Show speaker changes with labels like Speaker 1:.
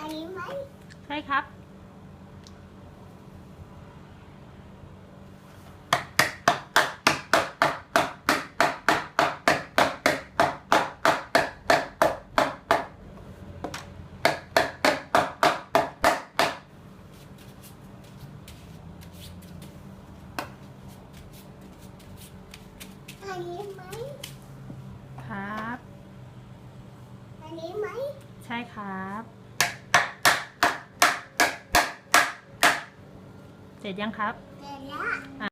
Speaker 1: อันนี้ไหม
Speaker 2: ใช่ครับ
Speaker 1: อันนี้ไหม
Speaker 2: ครับ
Speaker 1: อันนี้ไหม
Speaker 2: ใช่ครับ เสร็จยังครับ
Speaker 1: เสร็จแล้ว